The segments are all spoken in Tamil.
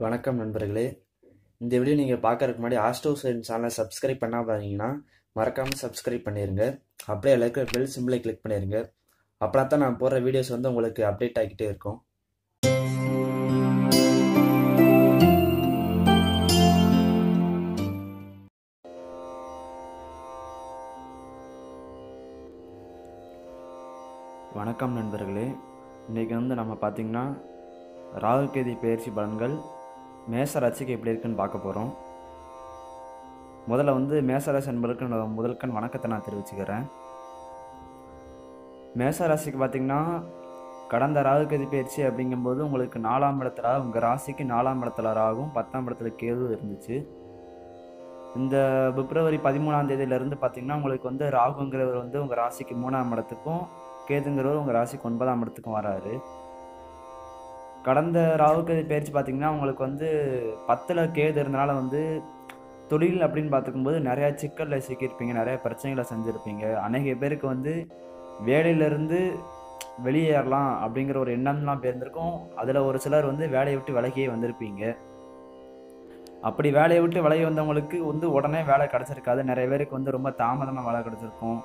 வணக்கம் நண்பர்களே. இந்த வீடியோ நீங்கள் பார்க்கறதுக்கு முன்னாடி ஆஸ்ட்ரோ சயின்ஸ் சேனலை சப்ஸ்கிரைப் பண்ணாம பாருங்கன்னா மறக்காமல் சப்ஸ்கிரைப் பண்ணிடுங்க அப்படியே எல்லாருக்கும் பெல் சிம்பிளை கிளிக் பண்ணிடுங்க அப்படின்னா தான் நான் போடுற வீடியோஸ் வந்து உங்களுக்கு அப்டேட் ஆகிக்கிட்டே இருக்கும். வணக்கம் நண்பர்களே. இன்றைக்கி வந்து நம்ம பார்த்திங்கன்னா ராகுகேதி பயிற்சி பலன்கள் மேச ராசிக்கு எப்படி இருக்குன்னு பார்க்க போகிறோம் முதல்ல வந்து மேசராசி என்பதற்கு என்னோட முதல்கண் வணக்கத்தை நான் தெரிவிச்சுக்கிறேன். மேச ராசிக்கு பார்த்திங்கன்னா கடந்த ராகுகதி பயிற்சி அப்படிங்கும்போது உங்களுக்கு நாலாம் இடத்துல உங்கள் ராசிக்கு நாலாம் இடத்துல ராகும் பத்தாம் இடத்துல கேது இருந்துச்சு. இந்த பிப்ரவரி பதிமூணாம் தேதியிலேருந்து பார்த்தீங்கன்னா உங்களுக்கு வந்து ராகுங்கிறவர் வந்து உங்கள் ராசிக்கு மூணாம் இடத்துக்கும் கேதுங்கிறவர் உங்கள் ராசிக்கு ஒன்பதாம் இடத்துக்கும் வராரு. கடந்த ராவுக்கு பயிற்சி பார்த்தீங்கன்னா உங்களுக்கு வந்து பத்தில் கேது இருந்தனால வந்து தொழில் அப்படின்னு பார்த்துக்கும்போது நிறையா சிக்கலில் சிக்கியிருப்பீங்க நிறையா பிரச்சனைகளை செஞ்சுருப்பீங்க. அநேக பேருக்கு வந்து வேலையிலேருந்து வெளியேறலாம் அப்படிங்கிற ஒரு எண்ணம்லாம் பேர்ந்திருக்கும். அதில் ஒரு சிலர் வந்து வேலையை விட்டு விலகியே வந்திருப்பீங்க. அப்படி வேலையை விட்டு விலகி வந்தவங்களுக்கு வந்து உடனே வேலை கிடச்சிருக்காது. நிறைய பேருக்கு வந்து ரொம்ப தாமதமாக வேலை கிடச்சிருக்கும்.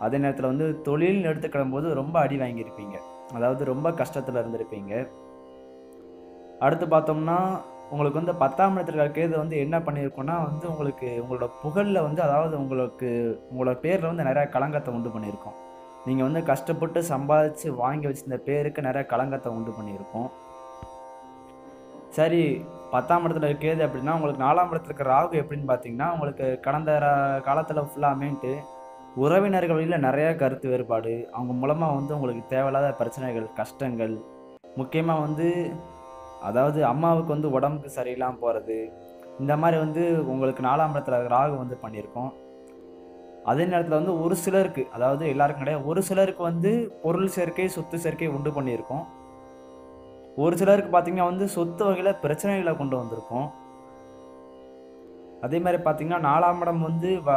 அதே நேரத்தில் வந்து தொழில் எடுத்துக்கிடும் போது ரொம்ப அடி வாங்கியிருப்பீங்க. அதாவது ரொம்ப கஷ்டத்தில் இருந்திருப்பீங்க. அடுத்து பார்த்தோம்னா உங்களுக்கு வந்து பத்தாம் இடத்துல கேது வந்து என்ன பண்ணியிருக்கோன்னா வந்து உங்களுக்கு உங்களோட புகழில் வந்து அதாவது உங்களுக்கு உங்களோட பேரில் வந்து நிறையா களங்கத்தை உண்டு பண்ணியிருக்கோம். நீங்கள் வந்து கஷ்டப்பட்டு சம்பாதிச்சு வாங்கி வச்சிருந்த பேருக்கு நிறையா களங்கத்தை உண்டு பண்ணியிருக்கோம். சரி பத்தாம் இடத்துல கேது அப்படின்னா உங்களுக்கு நாலாம் இடத்துல இருக்கிற ராகு எப்படின்னு பார்த்தீங்கன்னா உங்களுக்கு கடந்த காலத்தில் ஃபுல்லாமேன்ட்டு உறவினர்கள் வழியில் நிறையா கருத்து வேறுபாடு அவங்க மூலமாக வந்து உங்களுக்கு தேவையில்லாத பிரச்சனைகள் கஷ்டங்கள் முக்கியமாக வந்து அதாவது அம்மாவுக்கு வந்து உடம்புக்கு சரியில்லாமல் போகிறது இந்த மாதிரி வந்து உங்களுக்கு நாலாம் இடத்துல ராகு வந்து பண்ணியிருக்கோம். அதே நேரத்தில் வந்து ஒரு சிலருக்கு அதாவது எல்லாருக்கும் கிடையாது ஒரு சிலருக்கு வந்து பொருள் சேர்க்கை சொத்து சேர்க்கை உண்டு பண்ணியிருக்கோம். ஒரு சிலருக்கு பார்த்திங்கன்னா வந்து சொத்து வகையில் பிரச்சனைகளை கொண்டு வந்திருக்கோம். அதே மாதிரி பார்த்தீங்கன்னா நாலாம் இடம் வந்து வா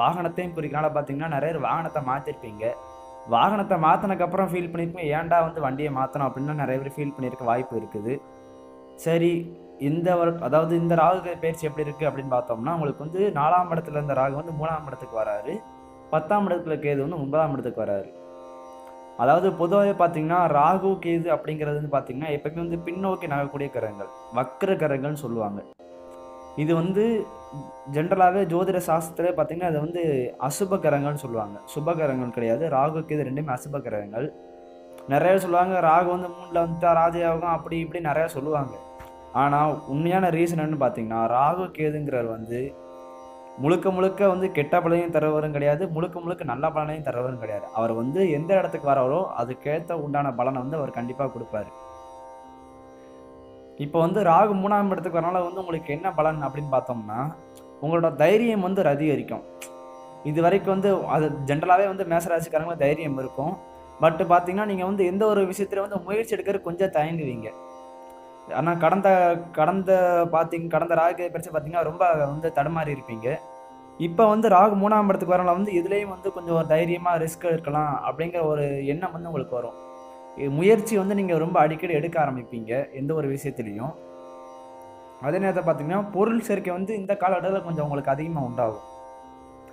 வாகனத்தையும் குறிக்கனால பார்த்தீங்கன்னா நிறைய பேர் வாகனத்தை மாற்றிருப்பீங்க வாகனத்தை மாற்றினக்கப்புறம் ஃபீல் பண்ணியிருப்பீங்க ஏன்டா வந்து வண்டியை மாற்றணும் அப்படின்னு நிறைய பேர் ஃபீல் பண்ணியிருக்க வாய்ப்பு இருக்குது. சரி இந்த வரு அதாவது இந்த ராகு பயிற்சி எப்படி இருக்குது அப்படின்னு பார்த்தோம்னா உங்களுக்கு வந்து நாலாம் இடத்துல இருந்த ராகு வந்து மூணாம் இடத்துக்கு வராரு. பத்தாம் இடத்துல கேது வந்து ஒன்பதாம் இடத்துக்கு வராரு. அதாவது பொதுவாகவே பார்த்தீங்கன்னா ராகு கேது அப்படிங்கிறது வந்து பார்த்தீங்கன்னா எப்பவுமே வந்து பின்னோக்கி நகரக்கூடிய கரங்கள் வக்கர கரங்கள்னு சொல்லுவாங்க. இது வந்து ஜென்ரலாகவே ஜோதிட சாஸ்திரத்தில் பார்த்தீங்கன்னா அது வந்து அசுப கரங்கள்னு சொல்லுவாங்க. சுப கரங்கள் கிடையாது. ராகு கேது ரெண்டுமே அசுப கிரகங்கள். நிறைய சொல்லுவாங்க ராகு வந்து மூணில் வந்துட்டா ராஜயாகும் அப்படி இப்படி நிறையா சொல்லுவாங்க. ஆனால் உண்மையான ரீசன் என்னன்னு பார்த்தீங்கன்னா ராகு கேதுங்கிறவர் வந்து முழுக்க முழுக்க வந்து கெட்ட பலனையும் தருவரும் கிடையாது முழுக்க முழுக்க நல்ல பலனையும் தருவரும் கிடையாது. அவர் வந்து எந்த இடத்துக்கு வராரோ அதுக்கேற்ற உண்டான பலனை வந்து அவர் கண்டிப்பாக கொடுப்பாரு. இப்போ வந்து ராகு மூணாம் இடத்துக்கு வரனால வந்து உங்களுக்கு என்ன பலன் அப்படின்னு பார்த்தோம்னா உங்களோட தைரியம் வந்து அதிகரிக்கும். இது வரைக்கும் வந்து அது ஜென்ரலாகவே வந்து மேசராசிக்காரங்களும் தைரியம் இருக்கும். பட் பார்த்தீங்கன்னா நீங்கள் வந்து எந்த ஒரு விஷயத்துல வந்து முயற்சி எடுக்கிற கொஞ்சம் தயங்குவீங்க. ஆனால் கடந்த கடந்த பார்த்தீங்க கடந்த ராகு பிரச்சனை பார்த்தீங்கன்னா ரொம்ப வந்து தடுமாறி இருப்பீங்க. இப்போ வந்து ராகு மூணாம் இடத்துக்கு வரலாம் வந்து இதுலேயும் வந்து கொஞ்சம் ஒரு தைரியமாக ரிஸ்க் எடுக்கலாம் அப்படிங்கிற ஒரு எண்ணம் வந்து உங்களுக்கு வரும். முயற்சி வந்து நீங்கள் ரொம்ப அடிக்கடி எடுக்க ஆரம்பிப்பீங்க எந்த ஒரு விஷயத்துலையும். அதே நேரத்தில் பார்த்தீங்கன்னா பொருள் சேர்க்கை வந்து இந்த காலகட்டத்தில் கொஞ்சம் உங்களுக்கு அதிகமாக உண்டாகும்.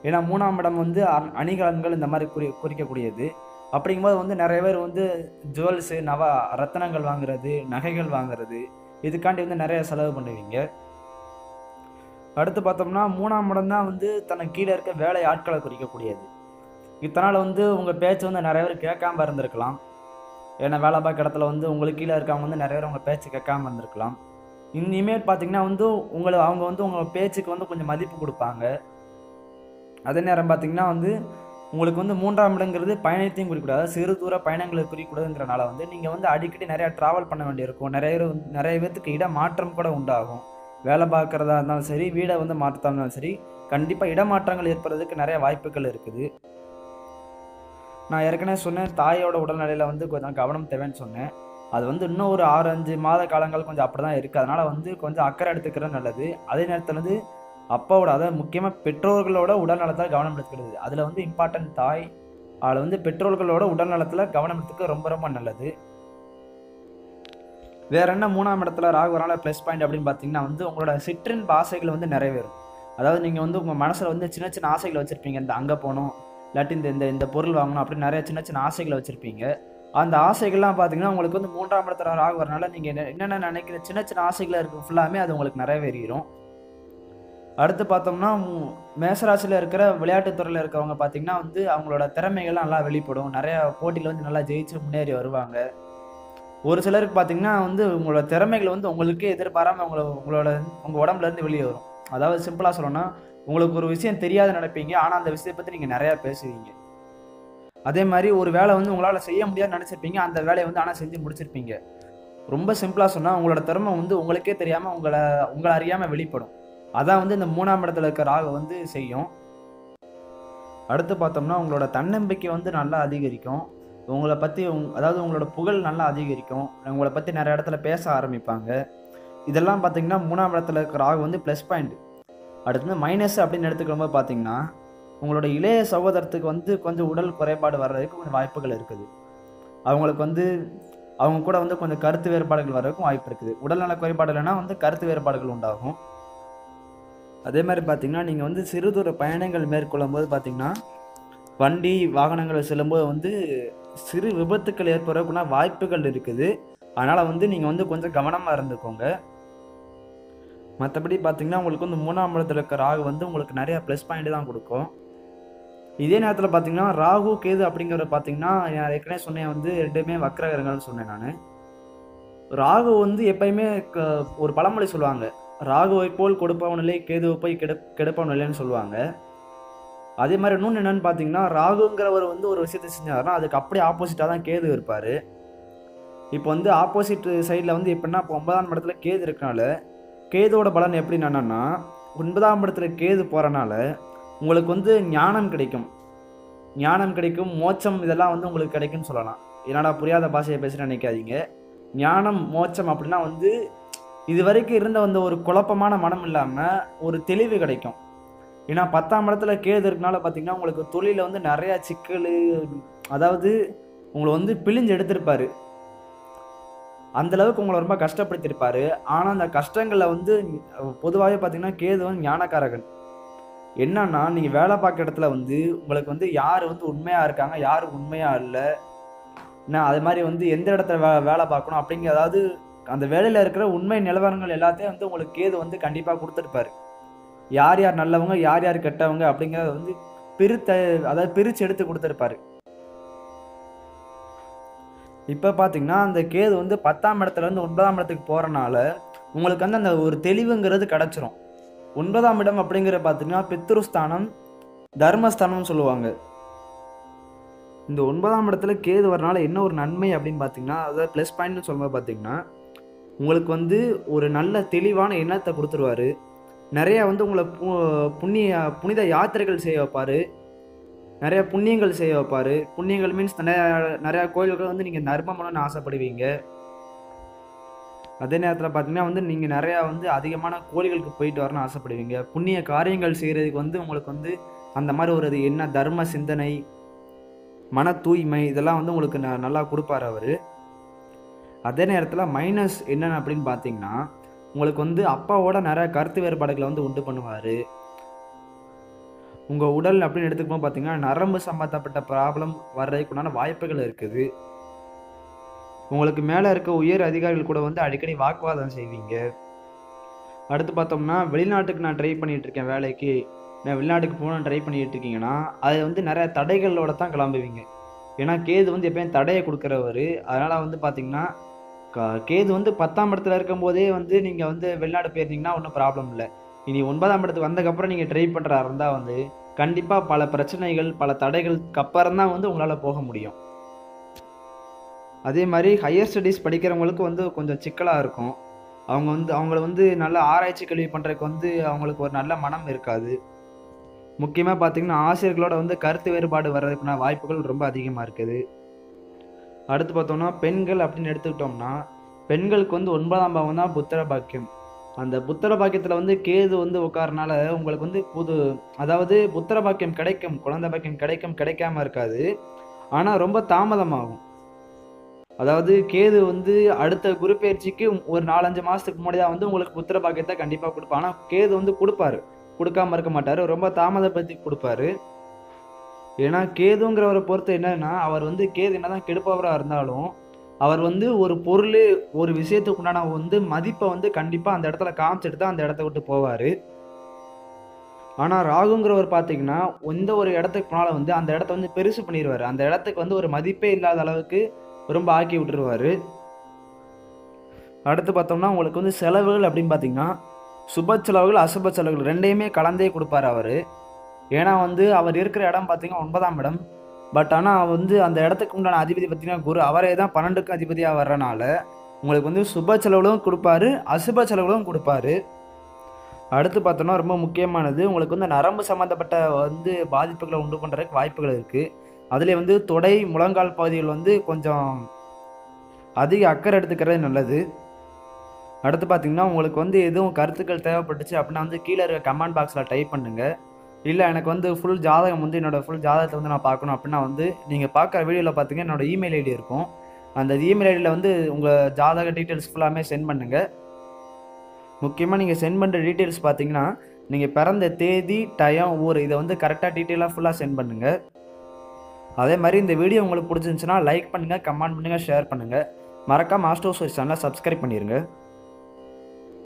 ஏன்னா மூணாம் இடம் வந்து அணிகலன்கள் இந்த மாதிரி குறி குறிக்கக்கூடியது. அப்படிங்கும்போது வந்து நிறைய பேர் வந்து ஜுவல்ஸு நவ ரத்தனங்கள் வாங்குறது நகைகள் வாங்குறது இதுக்காண்டி வந்து நிறைய செலவு பண்ணுவீங்க. அடுத்து பார்த்தோம்னா மூணாம் இடம் தான் வந்து தனக்கு கீழே இருக்க வேலை ஆட்களை குறிக்கக்கூடியது. இத்தனால் வந்து உங்கள் பேச்சு வந்து நிறைய பேர் கேட்காம இருந்திருக்கலாம். ஏன்னா வேலை பார்க்க இடத்துல வந்து உங்களுக்கு கீழே இருக்கவங்க வந்து நிறைய பேர் உங்கள் பேச்சு கேட்காம இருந்திருக்கலாம். இனிமேல் பார்த்தீங்கன்னா வந்து உங்களை அவங்க வந்து உங்கள் பேச்சுக்கு வந்து கொஞ்சம் மதிப்பு கொடுப்பாங்க. அதே நேரம் பார்த்தீங்கன்னா வந்து உங்களுக்கு வந்து மூன்றாம் இடங்கிறது பயணத்தையும் குறிக்கூடாது சிறு தூர பயணங்களை குறிக்கூடாதுங்கிறனால வந்து நீங்கள் வந்து அடிக்கடி நிறையா ட்ராவல் பண்ண வேண்டியிருக்கும். நிறைய நிறைய பேர்த்துக்கு இடமாற்றம் கூட உண்டாகும். வேலை பார்க்குறதா இருந்தாலும் சரி வீடை வந்து மாற்றதா இருந்தாலும் சரி கண்டிப்பாக இடமாற்றங்கள் ஏற்படுறதுக்கு நிறைய வாய்ப்புகள் இருக்குது. நான் ஏற்கனவே சொன்னேன் தாயோட உடல்நிலையில் வந்து கொஞ்சம் கவனம் தேவைன்னு சொன்னேன். அது வந்து இன்னும் ஒரு ஆறு அஞ்சு மாத காலங்கள் கொஞ்சம் அப்படி தான் இருக்குது அதனால் வந்து கொஞ்சம் அக்கறை எடுத்துக்கிறது நல்லது. அதே நேரத்தில் வந்து அப்பாவோட அதாவது முக்கியமாக பெற்றோர்களோட உடல்நலத்தில் கவனம் எடுத்துக்கிறது. அதில் வந்து இம்பார்ட்டன்ட் தாய் அதில் வந்து பெற்றோர்களோட உடல்நலத்தில் கவனம் எடுத்துக்க ரொம்ப ரொம்ப நல்லது. வேற என்ன மூணாம் இடத்துல ராகு வரனால ப்ளஸ் பாயிண்ட் அப்படின்னு பார்த்தீங்கன்னா வந்து உங்களோட சிற்றின் ஆசைகள் வந்து நிறைவேறும். அதாவது நீங்கள் வந்து உங்கள் மனசில் வந்து சின்ன சின்ன ஆசைகள் வச்சுருப்பீங்க. இந்த அங்கே போகணும் இல்லாட்டி இந்த இந்த இந்த பொருள் வாங்கணும் அப்படின்னு நிறைய சின்ன சின்ன ஆசைகளை வச்சுருப்பீங்க. அந்த ஆசைகள்லாம் பார்த்தீங்கன்னா உங்களுக்கு வந்து மூன்றாம் இடத்துல ராகு வரனால நீங்கள் என்னென்ன நினைக்கிற சின்ன சின்ன ஆசைகளாக இருக்குது ஃபுல்லாமே அது உங்களுக்கு நிறைவேறிடும் அடுத்து பார்த்தோம்னா மேசராசியில் இருக்கிற விளையாட்டுத்துறையில் இருக்கிறவங்க பார்த்தீங்கன்னா வந்து அவங்களோட திறமைகள்லாம் நல்லா வெளிப்படும். நிறைய போட்டியில் வந்து நல்லா ஜெயிச்சு முன்னேறி வருவாங்க. ஒரு சிலருக்கு பார்த்தீங்கன்னா வந்து உங்களோட திறமைகள் வந்து உங்களுக்கே எதிர்பாராமல் உங்களை உங்களோட உங்கள் உடம்புலேருந்து வெளியே வரும். அதாவது சிம்பிளாக சொல்லணும்னா உங்களுக்கு ஒரு விஷயம் தெரியாத நினைப்பீங்க. ஆனால் அந்த விஷயத்தை பற்றி நீங்கள் நிறையா பேசுவீங்க. அதே மாதிரி ஒரு வேலை வந்து உங்களால் செய்ய முடியாதுன்னு நினச்சிருப்பீங்க. அந்த வேலையை வந்து ஆனால் செஞ்சு முடிச்சிருப்பீங்க. ரொம்ப சிம்பிளாக சொன்னால் உங்களோட திறமை வந்து உங்களுக்கே தெரியாமல் உங்களை உங்களை அறியாமல் வெளிப்படும். அதான் வந்து இந்த மூணாம் இடத்துல இருக்க ராகு வந்து செய்யும். அடுத்து பார்த்தோம்னா உங்களோட தன்னம்பிக்கை வந்து நல்லா அதிகரிக்கும். உங்களை பற்றி உங் அதாவது உங்களோட புகழ் நல்லா அதிகரிக்கும். உங்களை பற்றி நிறைய இடத்துல பேச ஆரம்பிப்பாங்க. இதெல்லாம் பார்த்தீங்கன்னா மூணாம் இடத்துல இருக்க ராகு வந்து ப்ளஸ் பாயிண்ட் அடுத்து வந்து மைனஸ் அப்படின்னு எடுத்துக்கும் போது பார்த்தீங்கன்னா உங்களோட இளைய சகோதரத்துக்கு வந்து கொஞ்சம் உடல் குறைபாடு வர்றதுக்கு கொஞ்சம் வாய்ப்புகள் இருக்குது. அவங்களுக்கு வந்து அவங்க கூட வந்து கொஞ்சம் கருத்து வேறுபாடுகள் வர்றதுக்கும் வாய்ப்பு இருக்குது. உடல்நல குறைபாடு இல்லைன்னா வந்து கருத்து வேறுபாடுகள் உண்டாகும். அதே மாதிரி பார்த்தீங்கன்னா நீங்கள் வந்து சிறு தூர பயணங்கள் மேற்கொள்ளும் போது பார்த்தீங்கன்னா வண்டி வாகனங்களை செல்லும்போது வந்து சிறு விபத்துக்கள் ஏற்படுறதுக்குன்னா வாய்ப்புகள் இருக்குது. அதனால் வந்து நீங்கள் வந்து கொஞ்சம் கவனமாக இருந்துக்கோங்க. மற்றபடி பார்த்தீங்கன்னா உங்களுக்கு வந்து மூணாம் இடத்துல இருக்க ராகு வந்து உங்களுக்கு நிறையா ப்ளஸ் பாயிண்ட் தான் கொடுக்கும். இதே நேரத்தில் பார்த்தீங்கன்னா ராகு கேது அப்படிங்கிறத பார்த்தீங்கன்னா நான் ஏற்கனவே சொன்னேன் வந்து ரெண்டுமே வக்ரகரங்கள்னு சொன்னேன் நான். ராகு வந்து எப்பயுமே க- ஒரு பழமொழி சொல்லுவாங்க. ராகுவை போல் கொடுப்பவன் கேதுவை போய் கெடு கெடுப்பவன் இல்லைன்னு சொல்லுவாங்க. அதே மாதிரி இன்னொன்று என்னன்னு பார்த்தீங்கன்னா ராகுங்கிறவர் வந்து ஒரு விஷயத்தை செஞ்சாருன்னா அதுக்கு அப்படியே ஆப்போசிட்டாக தான் கேது இருப்பார். இப்போ வந்து ஆப்போசிட் சைடில் வந்து எப்படின்னா இப்போ ஒன்பதாம் இடத்துல கேது இருக்கனால கேதுவோட பலன் எப்படி என்னென்னா ஒன்பதாம் இடத்துல கேது போகிறனால உங்களுக்கு வந்து ஞானம் கிடைக்கும். ஞானம் கிடைக்கும் மோட்சம் இதெல்லாம் வந்து உங்களுக்கு கிடைக்கும்னு சொல்லலாம். என்னடா புரியாத பாஷையை பேசுகிறேன் நினைக்காதீங்க. ஞானம் மோட்சம் அப்படின்னா வந்து இது வரைக்கும் இருந்த அந்த ஒரு குழப்பமான மனம் இல்லாமல் ஒரு தெளிவு கிடைக்கும். ஏன்னா பத்தாம் இடத்துல கேது இருக்கனால பார்த்தீங்கன்னா உங்களுக்கு தொழிலில் வந்து நிறையா சிக்கல் அதாவது உங்களை வந்து பிழிஞ்சு எடுத்திருப்பாரு. அந்தளவுக்கு உங்களை ரொம்ப கஷ்டப்படுத்தியிருப்பார் ஆனால் அந்த கஷ்டங்களில் வந்து பொதுவாகவே பார்த்தீங்கன்னா கேது வந்து ஞானக்காரகன். என்னன்னா நீங்கள் வேலை பார்க்குற இடத்துல வந்து உங்களுக்கு வந்து யார் வந்து உண்மையாக இருக்காங்க யார் உண்மையாக இல்லை என்ன அது மாதிரி வந்து எந்த இடத்துல வே வேலை பார்க்கணும் அப்படிங்கிற அதாவது அந்த வேலையில் இருக்கிற உண்மை நிலவரங்கள் எல்லாத்தையும் வந்து உங்களுக்கு கேது வந்து கண்டிப்பாக கொடுத்துருப்பாரு. யார் யார் நல்லவங்க யார் யார் கெட்டவங்க அப்படிங்கிறத வந்து பிரித்த அதாவது பிரித்து எடுத்து கொடுத்துருப்பாரு. இப்போ பார்த்தீங்கன்னா அந்த கேது வந்து பத்தாம் இடத்துலேருந்து ஒன்பதாம் இடத்துக்கு போகிறனால உங்களுக்கு வந்து அந்த ஒரு தெளிவுங்கிறது கிடச்சிரும். ஒன்பதாம் இடம் அப்படிங்கிற பார்த்தீங்கன்னா பித்ருஸ்தானம் தர்மஸ்தானம்னு சொல்லுவாங்க. இந்த ஒன்பதாம் இடத்துல கேது வரனால என்ன ஒரு நன்மை அப்படின்னு பார்த்தீங்கன்னா அதாவது ப்ளஸ் பாயிண்ட்னு சொல்லும்போது பார்த்தீங்கன்னா உங்களுக்கு வந்து ஒரு நல்ல தெளிவான எண்ணத்தை கொடுத்துருவாரு. நிறையா வந்து உங்களை பு- புண்ணிய புனித யாத்திரைகள் செய்ய வைப்பார். நிறையா புண்ணியங்கள் செய்ய வைப்பார். புண்ணியங்கள் மீன்ஸ் நிறையா நிறையா கோயில்கள் வந்து நீங்கள் நர்மம் பண்ணணும்னு ஆசைப்படுவீங்க. அதே நேரத்தில் பார்த்தீங்கன்னா வந்து நீங்கள் நிறையா வந்து அதிகமான கோயில்களுக்கு போயிட்டு வரணும்னு ஆசைப்படுவீங்க. புண்ணிய காரியங்கள் செய்கிறதுக்கு வந்து உங்களுக்கு வந்து அந்த மாதிரி ஒரு என்ன தர்ம சிந்தனை மன தூய்மை இதெல்லாம் வந்து உங்களுக்கு ந- நல்லா கொடுப்பாரு அவர். அதே நேரத்தில் மைனஸ் என்னென்ன அப்படின்னு பார்த்தீங்கன்னா உங்களுக்கு வந்து அப்பாவோட நிறைய கருத்து வேறுபாடுகளை வந்து உண்டு பண்ணுவார். உங்கள் உடல் அப்படின்னு எடுத்துக்கும்போது பார்த்தீங்கன்னா நரம்பு சம்மந்தப்பட்ட ப்ராப்ளம் வர்றதுக்குண்டான வாய்ப்புகள் இருக்குது. உங்களுக்கு மேலே இருக்க உயர் அதிகாரிகள் கூட வந்து அடிக்கடி வாக்குவாதம் செய்வீங்க. அடுத்து பார்த்தோம்னா வெளிநாட்டுக்கு நான் ட்ரை பண்ணிகிட்ருக்கேன் இருக்கேன் வேலைக்கு. நான் வெளிநாட்டுக்கு போகணும்னு ட்ரை பண்ணிட்டு இருக்கீங்கன்னா அது வந்து நிறைய தடைகளோட தான் கிளம்புவீங்க. ஏன்னா கேது வந்து எப்பயும் தடையை கொடுக்குறவர். அதனால் வந்து பார்த்திங்கன்னா கேது வந்து பத்தாம் இடத்துல இருக்கும்போதே வந்து நீங்கள் வந்து வெளிநாடு போயிருந்தீங்கன்னா ஒன்றும் ப்ராப்ளம் இல்லை. இனி ஒன்பதாம் இடத்துக்கு வந்ததுக்கப்புறம் நீங்கள் ட்ரை பண்ணுறா இருந்தால் வந்து கண்டிப்பாக பல பிரச்சனைகள் பல தடைகளுக்கு அப்புறம் தான் வந்து உங்களால் போக முடியும். அதே மாதிரி ஹையர் ஸ்டடீஸ் படிக்கிறவங்களுக்கு வந்து கொஞ்சம் சிக்கலாக இருக்கும். அவங்க வந்து அவங்கள வந்து நல்ல ஆராய்ச்சி கல்வி பண்ணுறதுக்கு வந்து அவங்களுக்கு ஒரு நல்ல மனம் இருக்காது. முக்கியமாக பார்த்தீங்கன்னா ஆசிரியர்களோட வந்து கருத்து வேறுபாடு வர்றதுக்குன வாய்ப்புகள் ரொம்ப அதிகமாக இருக்குது. அடுத்து பார்த்தோம்னா பெண்கள் அப்படின்னு எடுத்துக்கிட்டோம்னா பெண்களுக்கு வந்து ஒன்பதாம் பாவம் தான் புத்திர பாக்கியம். அந்த புத்திர பாக்கியத்தில் வந்து கேது வந்து உட்காரனால உங்களுக்கு வந்து புது அதாவது புத்திர பாக்கியம் கிடைக்கும் குழந்தை பாக்கியம் கிடைக்கும் கிடைக்காம இருக்காது. ஆனால் ரொம்ப தாமதமாகும். அதாவது கேது வந்து அடுத்த குருப்பெயர்ச்சிக்கு ஒரு நாலஞ்சு மாதத்துக்கு முன்னாடி தான் வந்து உங்களுக்கு புத்திர பாக்கியத்தை கண்டிப்பாக கொடுப்பார். ஆனால் கேது வந்து கொடுப்பாரு. கொடுக்காம இருக்க மாட்டார். ரொம்ப தாமதப்படுத்தி கொடுப்பாரு. ஏன்னா கேதுங்கிறவரை பொறுத்து என்னன்னா அவர் வந்து கேது என்னதான் கெடுப்பவராக இருந்தாலும் அவர் வந்து ஒரு பொருள் ஒரு விஷயத்துக்கு உண்டான வந்து மதிப்பை வந்து கண்டிப்பாக அந்த இடத்துல காமிச்சிட்டு தான் அந்த இடத்த விட்டு போவார். ஆனால் ராகுங்கிறவர் பார்த்தீங்கன்னா எந்த ஒரு இடத்துக்கு போனாலும் வந்து அந்த இடத்த வந்து பெருசு பண்ணிடுவார் அந்த இடத்துக்கு வந்து ஒரு மதிப்பே இல்லாத அளவுக்கு ரொம்ப ஆக்கி விட்டுருவாரு. அடுத்து பார்த்தோம்னா உங்களுக்கு வந்து செலவுகள் அப்படின்னு பார்த்தீங்கன்னா சுப செலவுகள் அசுப செலவுகள் ரெண்டையுமே கலந்தே கொடுப்பாரு அவர். ஏன்னா வந்து அவர் இருக்கிற இடம் பார்த்தீங்கன்னா ஒன்பதாம் இடம். பட் ஆனால் வந்து அந்த இடத்துக்கு உண்டான அதிபதி பார்த்தீங்கன்னா குரு அவரே தான் பன்னெண்டுக்கு அதிபதியாக வர்றனால உங்களுக்கு வந்து சுப செலவுகளும் கொடுப்பாரு அசுப செலவுகளும் கொடுப்பாரு. அடுத்து பார்த்தோன்னா ரொம்ப முக்கியமானது உங்களுக்கு வந்து நரம்பு சம்மந்தப்பட்ட வந்து பாதிப்புகளை உண்டு பண்ணுறதுக்கு வாய்ப்புகள் இருக்குது அதில் வந்து தொடை முழங்கால் பகுதிகள் வந்து கொஞ்சம் அதிக அக்கறை எடுத்துக்கிறது நல்லது. அடுத்து பார்த்தீங்கன்னா உங்களுக்கு வந்து எதுவும் கருத்துக்கள் தேவைப்பட்டுச்சு அப்படின்னா வந்து கீழே இருக்க கமெண்ட் பாக்ஸில் டைப் பண்ணுங்கள் இல்லை எனக்கு வந்து ஃபுல் ஜாதகம் வந்து என்னோடய ஃபுல் ஜாதகத்தை வந்து நான் பார்க்கணும் அப்படின்னா வந்து நீங்கள் பார்க்குற வீடியோவில் பார்த்தீங்கன்னா என்னோடய இமெயில் ஐடி இருக்கும். அந்த இமெயில் ஐடியில் வந்து உங்கள் ஜாதக டீட்டெயில்ஸ் ஃபுல்லாமே சென்ட் பண்ணுங்கள் முக்கியமாக நீங்கள் சென்ட் பண்ணுற டீட்டெயில்ஸ் பார்த்தீங்கன்னா நீங்கள் பிறந்த தேதி டயம் ஊர் இதை வந்து கரெக்டாக டீட்டெயிலாக ஃபுல்லாக சென்ட் பண்ணுங்கள் அதே மாதிரி இந்த வீடியோ உங்களுக்கு பிடிச்சிருந்துச்சுன்னா லைக் பண்ணுங்கள் கமெண்ட் பண்ணுங்கள் ஷேர் பண்ணுங்கள் மறக்காம மாஸ்டர் சோர்ஸ் சேனலை சப்ஸ்கிரைப் பண்ணிடுங்க